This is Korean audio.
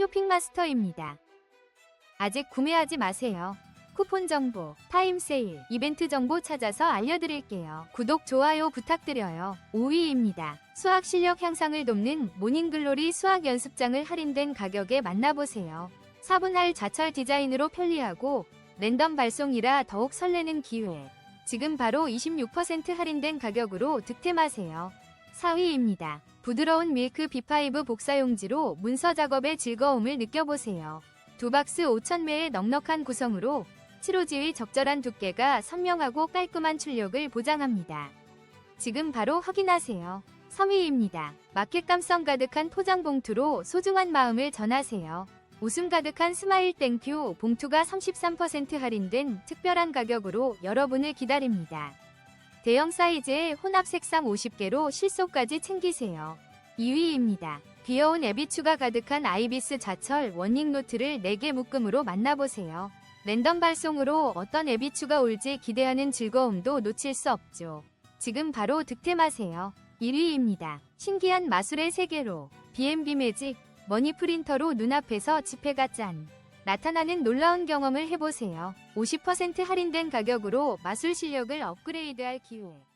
쇼핑마스터입니다. 아직 구매하지 마세요. 쿠폰 정보, 타임 세일, 이벤트 정보 찾아서 알려드릴게요. 구독, 좋아요 부탁드려요. 5위입니다. 수학 실력 향상을 돕는 모닝글로리 수학 연습장을 할인된 가격에 만나보세요. 4분할 좌철 디자인으로 편리하고 랜덤 발송이라 더욱 설레는 기회. 지금 바로 26% 할인된 가격으로 득템하세요. 4위입니다. 부드러운 밀크 B5 복사용지로 문서 작업의 즐거움을 느껴보세요. 두 박스 5,000매의 넉넉한 구성으로 7호지의 적절한 두께가 선명하고 깔끔한 출력을 보장합니다. 지금 바로 확인하세요. 3위입니다. 마켓 감성 가득한 포장 봉투로 소중한 마음을 전하세요. 웃음 가득한 스마일 땡큐 봉투가 33% 할인된 특별한 가격으로 여러분을 기다립니다. 대형 사이즈의 혼합 색상 50개로 실속까지 챙기세요. 2위입니다. 귀여운 에비추가 가득한 아이비스 자철 원닝 노트를 4개 묶음으로 만나보세요. 랜덤 발송으로 어떤 에비추가 올지 기대하는 즐거움도 놓칠 수 없죠. 지금 바로 득템하세요. 1위입니다. 신기한 마술의 세계로 B&B 매직 머니 프린터로 눈앞에서 지폐가 짠 나타나는 놀라운 경험을 해보세요. 50% 할인된 가격으로 마술 실력을 업그레이드할 기회.